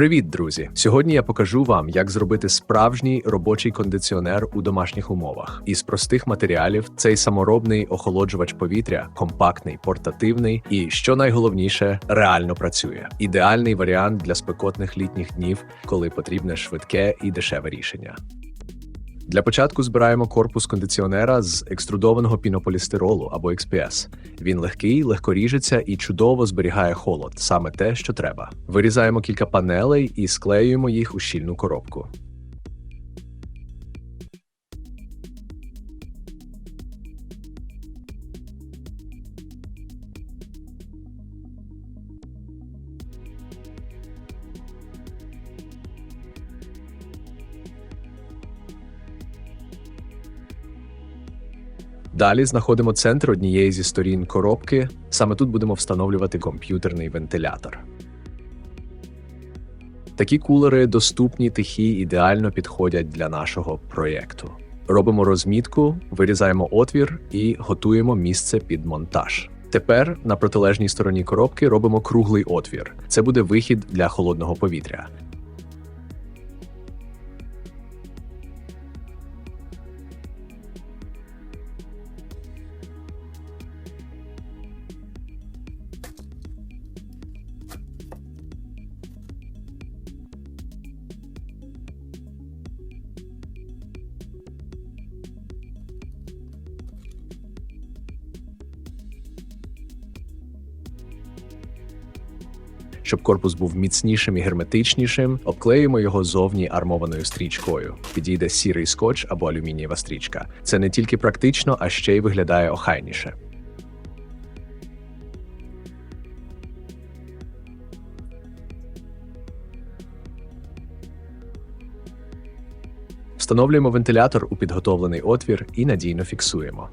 Привіт, друзі! Сьогодні я покажу вам, як зробити справжній робочий кондиціонер у домашніх умовах. Із простих матеріалів цей саморобний охолоджувач повітря, компактний, портативний і, що найголовніше, реально працює. Ідеальний варіант для спекотних літніх днів, коли потрібне швидке і дешеве рішення. Для початку збираємо корпус кондиціонера з екструдованого пінополістиролу або XPS. Він легкий, легко ріжеться і чудово зберігає холод, саме те, що треба. Вирізаємо кілька панелей і склеюємо їх у щільну коробку. Далі знаходимо центр однієї зі сторін коробки. Саме тут будемо встановлювати комп'ютерний вентилятор. Такі кулери доступні, тихі, ідеально підходять для нашого проєкту. Робимо розмітку, вирізаємо отвір і готуємо місце під монтаж. Тепер на протилежній стороні коробки робимо круглий отвір. Це буде вихід для холодного повітря. Щоб корпус був міцнішим і герметичнішим, обклеїмо його зовні армованою стрічкою. Підійде сірий скотч або алюмінієва стрічка. Це не тільки практично, а ще й виглядає охайніше. Встановлюємо вентилятор у підготовлений отвір і надійно фіксуємо.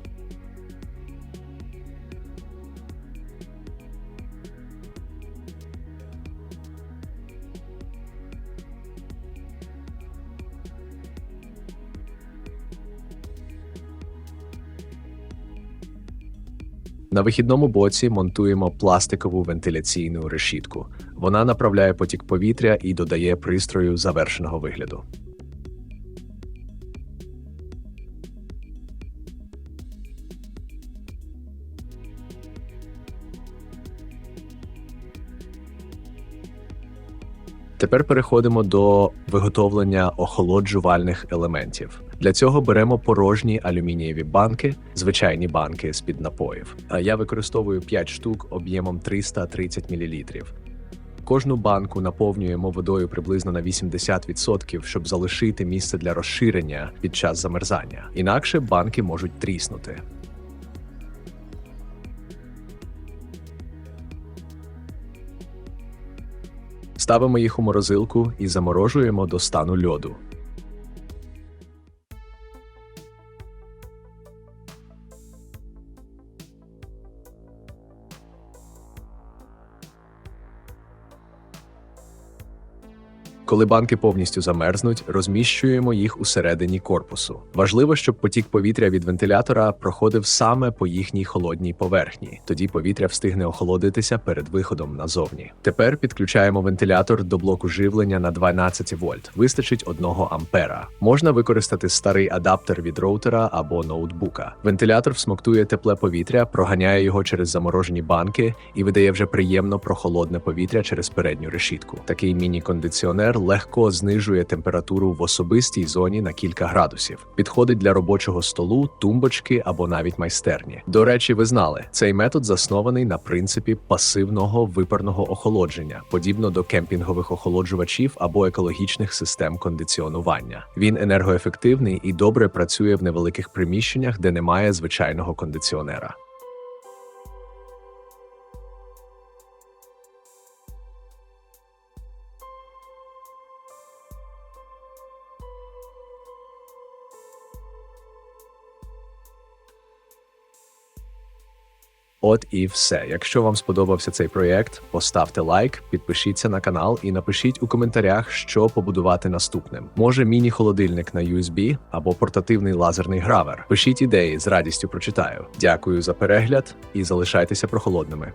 На вихідному боці монтуємо пластикову вентиляційну решітку. Вона направляє потік повітря і додає пристрою завершеного вигляду. Тепер переходимо до виготовлення охолоджувальних елементів. Для цього беремо порожні алюмінієві банки, звичайні банки з-під напоїв. Я використовую 5 штук об'ємом 330 мл. Кожну банку наповнюємо водою приблизно на 80%, щоб залишити місце для розширення під час замерзання. Інакше банки можуть тріснути. Ставимо їх у морозилку і заморожуємо до стану льоду. Коли банки повністю замерзнуть, розміщуємо їх усередині корпусу. Важливо, щоб потік повітря від вентилятора проходив саме по їхній холодній поверхні. Тоді повітря встигне охолодитися перед виходом назовні. Тепер підключаємо вентилятор до блоку живлення на 12 вольт. Вистачить 1 ампера. Можна використати старий адаптер від роутера або ноутбука. Вентилятор всмоктує тепле повітря, проганяє його через заморожені банки і видає вже приємно прохолодне повітря через передню решітку. Такий міні-кондиціонер легко знижує температуру в особистій зоні на кілька градусів. Підходить для робочого столу, тумбочки або навіть майстерні. До речі, ви знали, цей метод заснований на принципі пасивного випарного охолодження, подібно до кемпінгових охолоджувачів або екологічних систем кондиціонування. Він енергоефективний і добре працює в невеликих приміщеннях, де немає звичайного кондиціонера. От і все. Якщо вам сподобався цей проєкт, поставте лайк, підпишіться на канал і напишіть у коментарях, що побудувати наступним. Може, міні-холодильник на USB або портативний лазерний гравер. Пишіть ідеї, з радістю прочитаю. Дякую за перегляд і залишайтеся прохолодними.